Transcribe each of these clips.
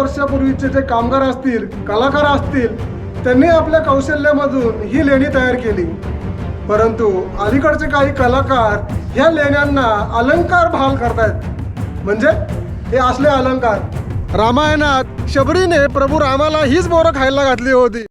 वर्षापूर्वीचे जे कामगार असतील कलाकार असतील त्यांनी आपल्या कौशल्यामधून ही लेणी तयार केली. परंतु अलीकडचे काही कलाकार ह्या लेण्यांना अलंकार भाल करतायत. म्हणजे? हे असले अलंकार. रामायणात शबरीने प्रभू रामाला हीच बोरं खायला घातली होती.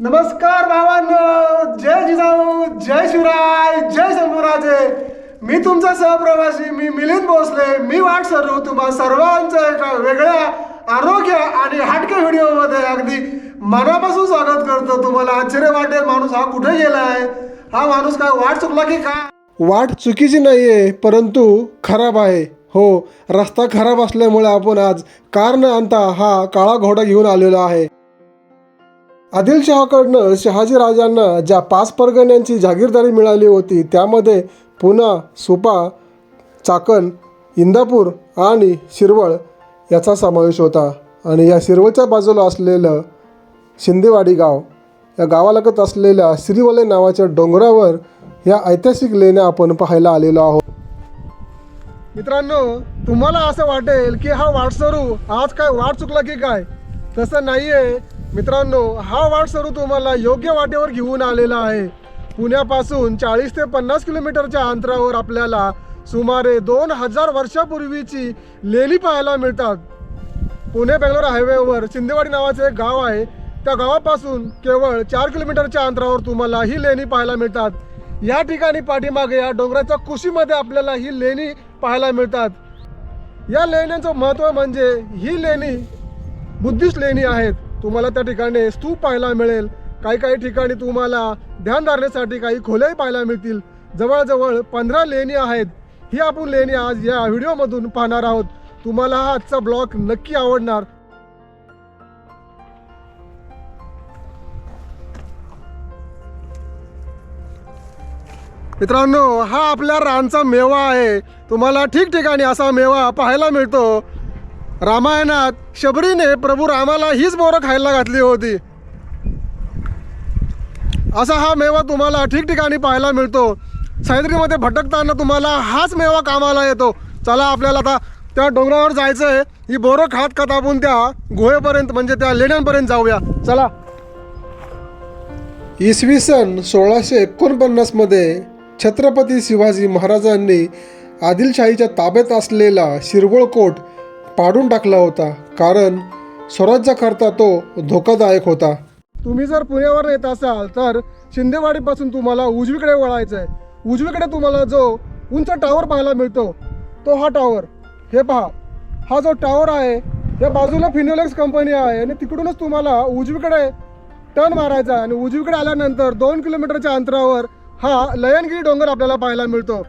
नमस्कार भावांनो! जय जिजाऊ! जय शिवराय! जय शंभूराजे! मी तुमचा सहप्रवासी मी मिलिंद भोसले मी वाट सरू तुम्हा सर्वांचं एका वेगळ्या आरोग्य आणि हटके व्हिडिओमध्ये अगदी मनापासून स्वागत करतो. तुम्हाला आश्चर्य वाटेल माणूस हा कुठे गेला आहे? हा माणूस काय वाट चुकला की काय वाट चुकीची नाहीये परंतु खराब आहे. हो रस्ता खराब असल्यामुळे आपण आज कार न आणता हा काळा घोडा घेऊन आलेलो आहे. आदिलशहाकडनं शहाजी राजांना ज्या पाच परगण्यांची जागीरदारी मिळाली होती त्यामध्ये पुणा सुपा चाकण इंदापूर आणि शिरवळ याचा समावेश होता. आणि या शिरवळच्या बाजूला असलेलं शिंदेवाडी गाव या गावालगत असलेल्या श्रीवले नावाच्या डोंगरावर या ऐतिहासिक लेण्या आपण पाहायला आलेलो आहोत. मित्रांनो तुम्हाला असं वाटेल की हा वाटसरू आज काय वाट चुकला की काय? तसं नाहीये. मित्रांनो हा वाटसरू तुम्हाला योग्य वाटेवर घेऊन आलेला आहे. पुण्यापासून चाळीस ते पन्नास किलोमीटरच्या अंतरावर आपल्याला सुमारे दोन हजार वर्षापूर्वीची लेणी पाहायला मिळतात. पुणे बेंगलोर हायवेवर शिंदेवाडी नावाचे एक गाव आहे. त्या गावापासून केवळ चार किलोमीटरच्या अंतरावर तुम्हाला ही लेणी पाहायला मिळतात. या ठिकाणी पाठीमागे या डोंगराच्या कुशीमध्ये आपल्याला ही लेणी पाहायला मिळतात. या लेण्यांचं महत्त्व म्हणजे ही लेणी बुद्धिस्ट लेणी आहेत. तुम्हाला त्या ठिकाणी स्तूप पाहायला मिळेल. काही काही ठिकाणी तुम्हाला ध्यान धारण्यासाठी काही खोल्याही पाहायला मिळतील. जवळजवळ पंधरा लेणी आहेत. ही आपण लेणी आज या व्हिडिओमधून पाहणार आहोत. तुम्हाला हा आजचा ब्लॉग नक्की आवडणार. मित्रांनो हा आपल्या रानचा मेवा आहे. तुम्हाला ठिकठिकाणी असा मेवा पाहायला मिळतो. रामायणात शबरीने प्रभू रामाला हीच बोरं खायला घातली होती. असा हा मेवा तुम्हाला ठिकठिकाणी पाहायला मिळतो. सह्याद्रीमध्ये भटकताना तुम्हाला हाच मेवा कामाला येतो. चला आपल्याला आता त्या डोंगरावर जायचं आहे ही बोरं खात खात आपण त्या गुहेपर्यंत म्हणजे त्या लेण्यांपर्यंत जाऊया. चला. इसवी सन सोळाशे एकोणपन्नासमध्ये छत्रपती शिवाजी महाराजांनी आदिलशाहीच्या ताब्यात असलेला शिरगोळ कोट पाडून टाकला होता. कारण स्वराज्याकरता तो धोकादायक होता. तुम्ही जर पुण्यावर येत असाल तर शिंदेवाडीपासून तुम्हाला उजवीकडे वळायचं आहे उजवीकडे तुम्हाला जो उंच टावर पाहायला मिळतो तो हा टावर हे पहा. हा जो टावर आहे या बाजूला फिनोलेक्स कंपनी आहे आणि तिकडूनच तुम्हाला उजवीकडे टर्न मारायचा आहे. आणि उजवीकडे आल्यानंतर दोन किलोमीटरच्या अंतरावर हा लयनगिरी डोंगर आपल्याला पाहायला मिळतो.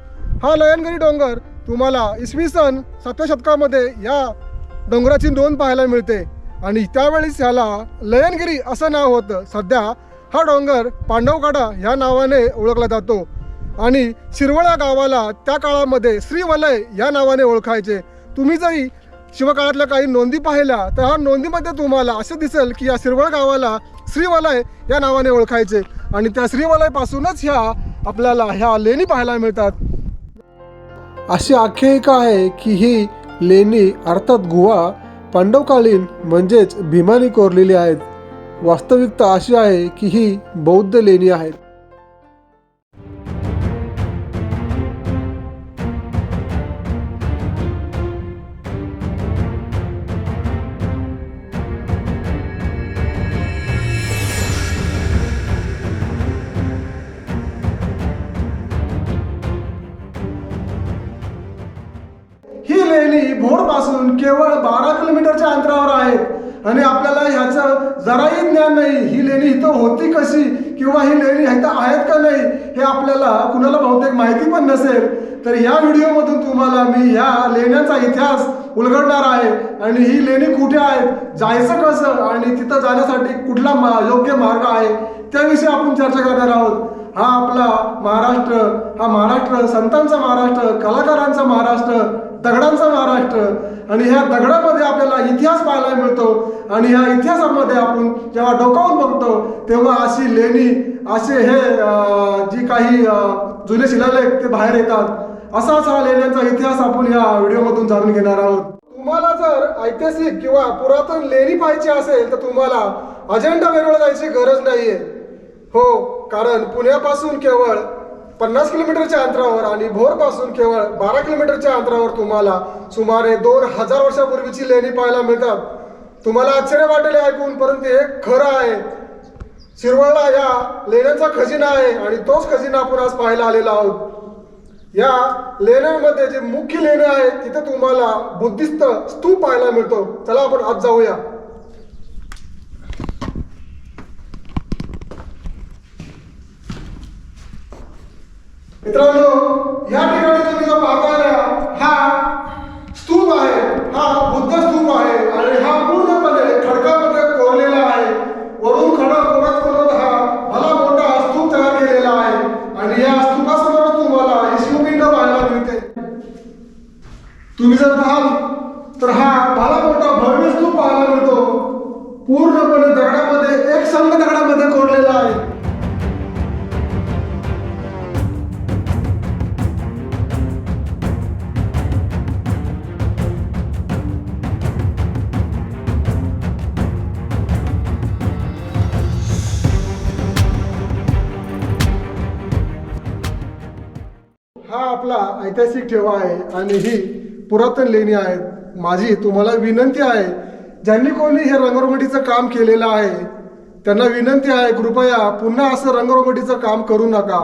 हा लयनगिरी डोंगर तुम्हाला इसवी सन सातव्या शतकामध्ये या डोंगराची नोंद पाहायला मिळते. आणि त्यावेळेस ह्याला लयनगिरी असं नाव होतं. सध्या हा डोंगर पांडवगाडा ह्या नावाने ओळखला जातो. आणि शिरवळा गावाला त्या काळामध्ये श्रीवलय या नावाने ओळखायचे. तुम्ही जरी शिवकाळातल्या काही नोंदी पाहिल्या तर ह्या नोंदीमध्ये तुम्हाला असं दिसेल की या शिरवळ गावाला श्रीवलय या नावाने ओळखायचे. आणि त्या श्रीवलयपासूनच ह्या आपल्याला ह्या लेणी पाहायला मिळतात. अशी आख्यायिका आहे की ही लेणी अर्थात गुहा पांडवकालीन म्हणजेच भीमानी कोरलेली आहेत. वास्तविकता अशी आहे की ही बौद्ध लेणी आहेत. भोरपासून केवळ बारा किलोमीटरच्या अंतरावर आहेत. आणि आपल्याला ह्याचं जराही ज्ञान नाही. ही लेणी इथं होती कशी? किंवा ही लेणी इथं आहेत का नाही? हे आपल्याला कुणाला बहुतेक माहिती पण नसेल. तर या व्हिडिओमधून तुम्हाला मी ह्या लेण्यांचा इतिहास उलगडणार आहे. आणि ही लेणी कुठे आहेत? जायचं कसं? आणि तिथं जाण्यासाठी कुठला मा योग्य मार्ग आहे? त्याविषयी आपण चर्चा करणार आहोत. हा आपला महाराष्ट्र हा महाराष्ट्र संतांचा महाराष्ट्र कलाकारांचा महाराष्ट्र दगडांचा महाराष्ट्र. आणि ह्या दगडामध्ये आपल्याला इतिहास पाहायला मिळतो. आणि ह्या इतिहासामध्ये आपण जेव्हा डोकावून बघतो तेव्हा अशी लेणी असे हे जी काही जुने शिलालेख ते बाहेर येतात. असाच हा लेण्यांचा इतिहास आपण या व्हिडिओमधून जाणून घेणार आहोत. तुम्हाला जर ऐतिहासिक किंवा पुरातन लेणी पाहायची असेल तर तुम्हाला अजेंडा वेरळ जायची गरज नाहीये. हो कारण पुण्यापासून केवळ पन्नास किलोमीटरच्या अंतरावर आणि भोरपासून केवळ बारा किलोमीटरच्या अंतरावर तुम्हाला सुमारे दोन हजार वर्षापूर्वीची लेणी पाहायला मिळतात. तुम्हाला आश्चर्य वाटेल ऐकून परंतु हे खरं आहे. शिरवळला या लेण्यांचा खजिना आहे आणि तोच खजिना आपण आज पाहायला आलेला आहोत. या लेण्यांमध्ये जे मुख्य लेणे आहेत तिथे तुम्हाला बुद्धिस्त स्तूप पाहायला मिळतो. चला आपण आज जाऊया. मित्रांनो या ठिकाणी ऐतिहासिक ठेवा आहे आणि ही पुरातन लेणी आहेत. माझी तुम्हाला विनंती आहे ज्यांनी कोणी हे रंगरंगोटीचं काम केलेलं आहे त्यांना विनंती आहे कृपया पुन्हा असं रंगरंगोटीचं काम करू नका.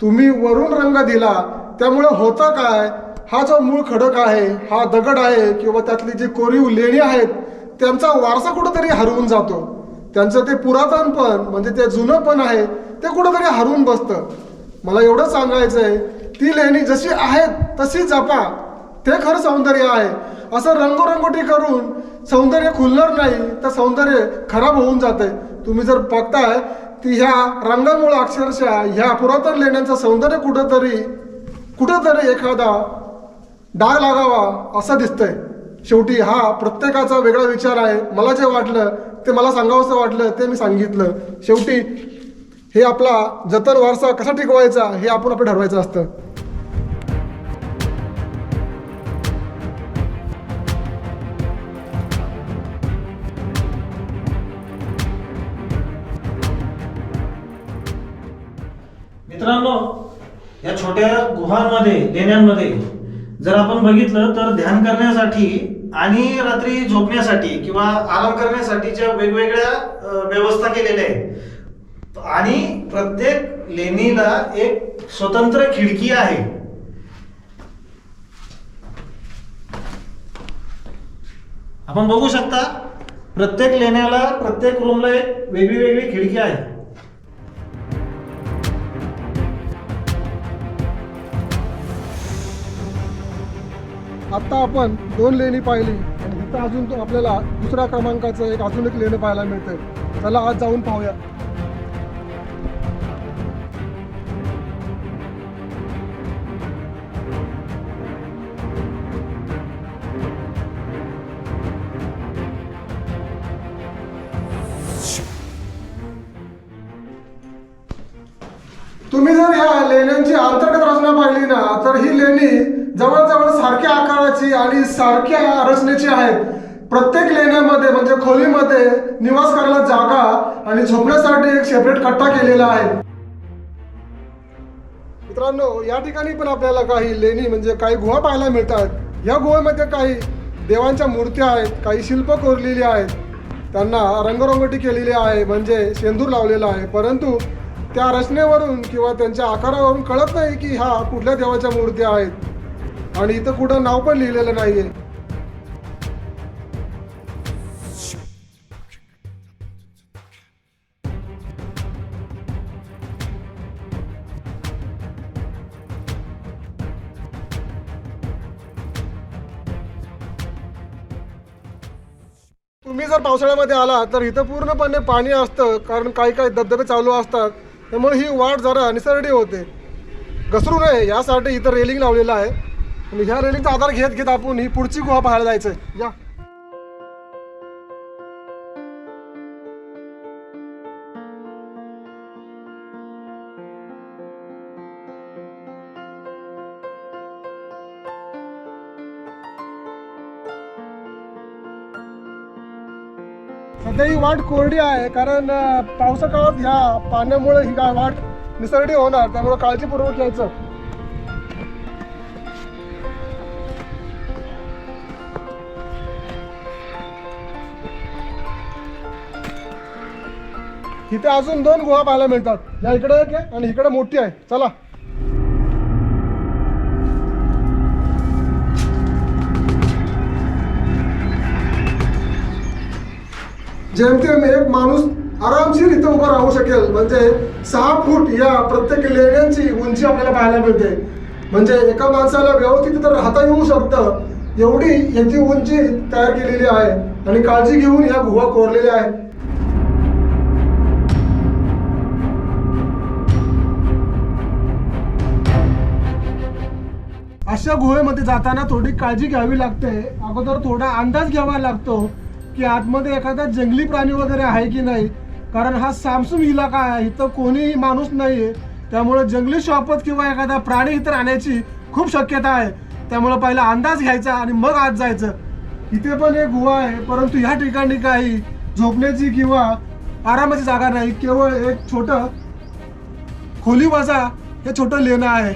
तुम्ही वरून रंग दिला त्यामुळे होतं काय? हा जो मूळ खडक आहे हा दगड आहे किंवा त्यातली जी कोरीव लेणी आहेत त्यांचा वारसा कुठंतरी हरवून जातो. त्यांचं ते पुरातन पण म्हणजे ते जुनं पण आहे ते कुठंतरी हरवून बसतं. मला एवढं सांगायचं आहे ती लेणी जशी आहेत तशी जपा. ते खरं सौंदर्य आहे. असं रंगोरंगोटी करून सौंदर्य खुलणार नाही तर सौंदर्य खराब होऊन जाते. तुम्ही जर बघताय ती ह्या रंगामुळं अक्षरशः ह्या पुरातन लेण्यांचं सौंदर्य कुठंतरी कुठंतरी एखादा डाग लागावा असं दिसतंय. शेवटी हा प्रत्येकाचा वेगळा विचार आहे. मला जे वाटलं ते मला सांगावंसं वाटलं ते मी सांगितलं. शेवटी हे आपला जतन वारसा कसा टिकवायचा हे आपण आपलं ठरवायचं असतं. मित्रांनो या छोट्या गुहांमध्ये लेण्यांमध्ये जर आपण बघितलं तर ध्यान करण्यासाठी आणि रात्री झोपण्यासाठी किंवा आराम करण्यासाठीच्या वेगवेगळ्या व्यवस्था केलेल्या आहेत आणि प्रत्येक लेणीला एक स्वतंत्र खिडकी आहे. आपण बघू शकता प्रत्येक लेण्याला प्रत्येक रूमला एक वेगळी वेगळी खिडकी आहे. आत्ता आपण दोन लेणी पाहिली आणि इथं अजून तो आपल्याला दुसऱ्या क्रमांकाचं एक अजून एक लेणं पाहायला मिळतंय. चला आज जाऊन पाहूया. तुम्ही जर ह्या लेण्यांची अंतर्गत रचना पाहिली ना तर ही लेणी जवळजवळ सारख्या आकाराची आणि सारख्या रचनेची आहेत. प्रत्येक लेण्यामध्ये म्हणजे खोलीमध्ये निवास करायला जागा आणि झोपण्यासाठी एक सेपरेट कट्टा केलेला आहे. मित्रांनो या ठिकाणी पण आपल्याला काही लेणी म्हणजे काही गुहा पाहायला मिळतात. या गुहेमध्ये काही देवांच्या मूर्त्या आहेत काही शिल्प कोरलेली आहेत. त्यांना रंगरंगोटी केलेली आहे म्हणजे शेंदूर लावलेला आहे. परंतु त्या रचनेवरून किंवा त्यांच्या आकारावरून कळत नाही की ह्या कुठल्या देवाच्या मूर्त्या आहेत. आणि इथं कुठं नाव पण लिहिलेलं नाहीये. तुम्ही जर पावसाळ्यामध्ये आला तर इथं पूर्णपणे पाणी असतं कारण काही काही धबधबे चालू असतात. त्यामुळे ही वाट जरा निसरडी होते. घसरू नये यासाठी इथं रेलिंग लावलेलं आहे. आणि ह्या रेलिंगचा आधार घेत घेत आपण ही पुढची गुहा पाहायला जायचंय. या. सध्या ही वाट कोरडी आहे कारण पावसाळ्यात ह्या पाण्यामुळे ही वाट निसरडी होणार. त्यामुळे काळजीपूर्वक यायचं. इथे अजून दोन गुहा पाहायला मिळतात. या इकडे एक आहे आणि इकडे मोठी आहे. चला. जेमतेम एक माणूस आरामशीर इथं उभा राहू शकेल. म्हणजे सहा फूट या प्रत्येक लेण्यांची उंची आपल्याला पाहायला मिळते. म्हणजे एका माणसाला व्यवस्थित इथं राहता येऊ शकतं. एवढी याची उंची तयार केलेली आहे. आणि काळजी घेऊन या गुहा कोरलेल्या आहेत. अशा गुहेमध्ये जाताना थोडी काळजी घ्यावी लागते. अगोदर थोडा अंदाज घ्यावा लागतो की आतमध्ये एखादा जंगली प्राणी वगैरे आहे की नाही. कारण हा सामसूम इलाका आहे? इथं कोणीही माणूस नाही आहे त्यामुळे जंगली शॉपत किंवा एखादा प्राणी इथं राहण्याची खूप शक्यता आहे. त्यामुळे पहिला अंदाज घ्यायचा आणि मग आत जायचं. इथे पण एक गुहा आहे परंतु ह्या ठिकाणी काही झोपण्याची किंवा आरामाची जागा नाही. केवळ एक छोटं खोली वजा हे छोटं लेणं आहे.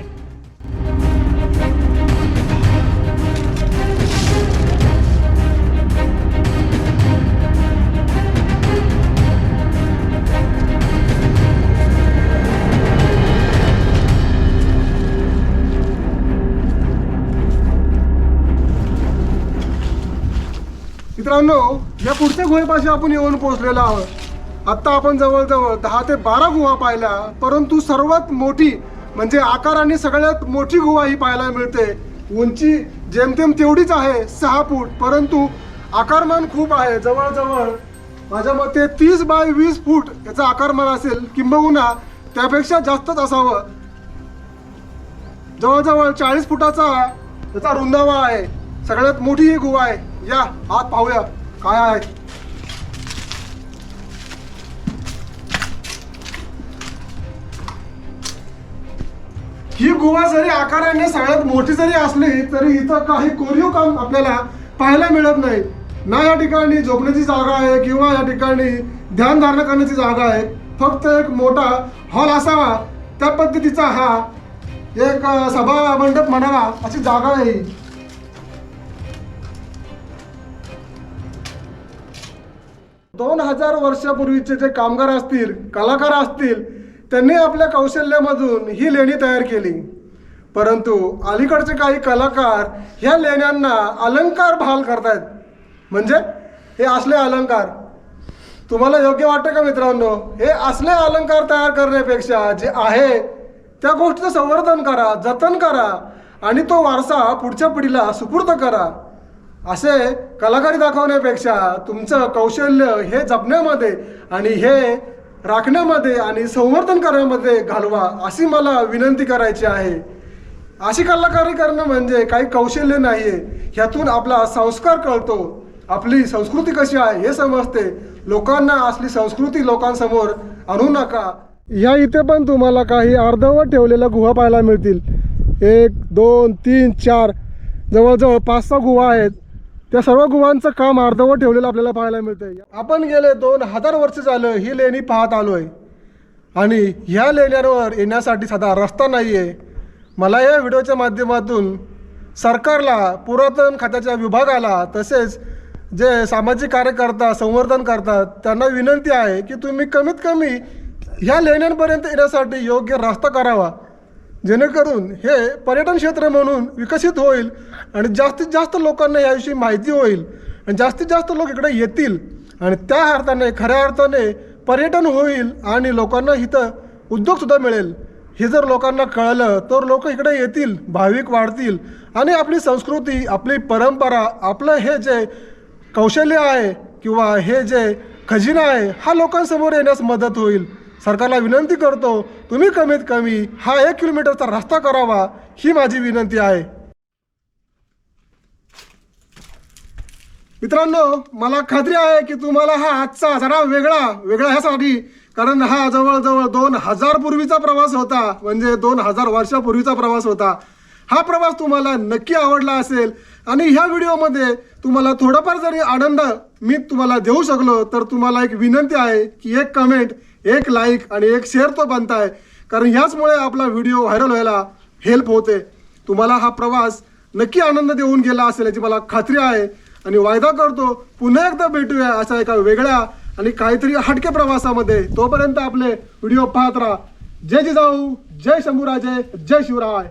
मित्रांनो या पुढच्या गुहेपाशी आपण येऊन पोहोचलेलो आहोत. आत्ता आपण जवळजवळ दहा ते बारा गुहा पाहिल्या परंतु सर्वात मोठी म्हणजे आकाराने सगळ्यात मोठी गुहा ही पाहायला मिळते. उंची जेमतेम तेवढीच आहे सहा फूट परंतु आकारमान खूप आहे. जवळजवळ माझ्या मते तीस बाय वीस फूट याचा आकारमान असेल किंबहुना त्यापेक्षा जास्तच असावं. जवळजवळ चाळीस फुटाचा त्याचा रुंदावा आहे. सगळ्यात मोठी ही गुहा आहे. या आत पाहूया काय आहे. ही गुहा जरी आकाराने सगळ्यात मोठी जरी असली तरी इथं काही कोरीव काम आपल्याला पाहायला मिळत नाही. ना या ठिकाणी झोपण्याची जागा आहे किंवा या ठिकाणी ध्यान धारणा करण्याची जागा आहे. फक्त एक मोठा हॉल असावा त्या पद्धतीचा हा एक सभा मंडप म्हणावा अशी जागा आहे दोन हजार वर्षापूर्वीचे जे कामगार असतील कलाकार असतील त्यांनी आपल्या कौशल्यामधून ही लेणी तयार केली. परंतु अलीकडचे काही कलाकार ह्या लेण्यांना अलंकार बहाल करतायत. म्हणजे? हे असले अलंकार. तुम्हाला योग्य वाटतं का मित्रांनो? हे असले अलंकार तयार करण्यापेक्षा जे आहे त्या गोष्टीचं संवर्धन करा जतन करा आणि तो वारसा पुढच्या पिढीला सुपूर्द करा. असे कलाकारी दाखवण्यापेक्षा तुमचं कौशल्य हे जपण्यामध्ये आणि हे राखण्यामध्ये आणि संवर्धन करण्यामध्ये घालवा अशी मला विनंती करायची आहे. अशी कलाकारी करणं म्हणजे काही कौशल्य नाही आहे ह्यातून आपला संस्कार कळतो. आपली संस्कृती कशी आहे हे समजते. लोकांना असली संस्कृती लोकांसमोर आणू नका. या इथे पण तुम्हाला काही अर्धवट ठेवलेल्या गुहा पाहायला मिळतील. एक दोन तीन चार. जवळजवळ पाच सहा गुहा आहेत. त्या सर्व गुहांचं काम अर्धवट ठेवलेलं आपल्याला पाहायला मिळतंय. आपण गेले दोन हजार वर्ष झालं ही लेणी पाहत आलो आहे आणि ह्या लेण्यांवर येण्यासाठी साधा रस्ता नाही आहे मला या व्हिडिओच्या माध्यमातून सरकारला पुरातन खात्याच्या विभागाला तसेच जे सामाजिक कार्यकर्ता संवर्धन करतात त्यांना विनंती आहे की तुम्ही कमीत कमी ह्या लेण्यांपर्यंत येण्यासाठी योग्य रस्ता करावा. जेणेकरून हे पर्यटन क्षेत्र म्हणून विकसित होईल आणि जास्तीत जास्त लोकांना याविषयी माहिती होईल आणि जास्तीत जास्त लोक इकडे येतील आणि त्या अर्थाने खऱ्या अर्थाने पर्यटन होईल आणि लोकांना इथं उद्योगसुद्धा मिळेल. हे जर लोकांना कळलं तर लोक इकडे येतील भाविक वाढतील आणि आपली संस्कृती आपली परंपरा आपलं हे जे कौशल्य आहे किंवा हे जे खजिना आहे हा लोकांसमोर येण्यास मदत होईल. सरकारला विनंती करतो तुम्ही कमीत कमी हा एक किलोमीटरचा रस्ता करावा ही माझी विनंती आहे. मित्रांनो मला खात्री आहे की तुम्हाला हा आजचा जरा वेगळा वेगळा ह्यासाठी कारण हा जवळजवळ दोन हजार पूर्वीचा प्रवास होता म्हणजे दोन हजार वर्षापूर्वीचा प्रवास होता. हा प्रवास तुम्हाला नक्की आवडला असेल आणि ह्या व्हिडिओमध्ये तुम्हाला थोडाफार जरी आनंद मी तुम्हाला देऊ शकलो तर तुम्हाला एक विनंती आहे की एक कमेंट एक लाईक आणि एक शेअर तो बनताय. कारण ह्याचमुळे आपला व्हिडिओ व्हायरल व्हायला हेल्प होते. तुम्हाला हा प्रवास नक्की आनंद देऊन गेला असेल याची मला खात्री आहे. आणि वायदा करतो पुन्हा एकदा भेटूया अशा एका वेगळ्या आणि काहीतरी हटके प्रवासामध्ये. तोपर्यंत आपले व्हिडिओ पाहत राहा. जय जिजाऊ जय शंभूराजे जय शिवराय.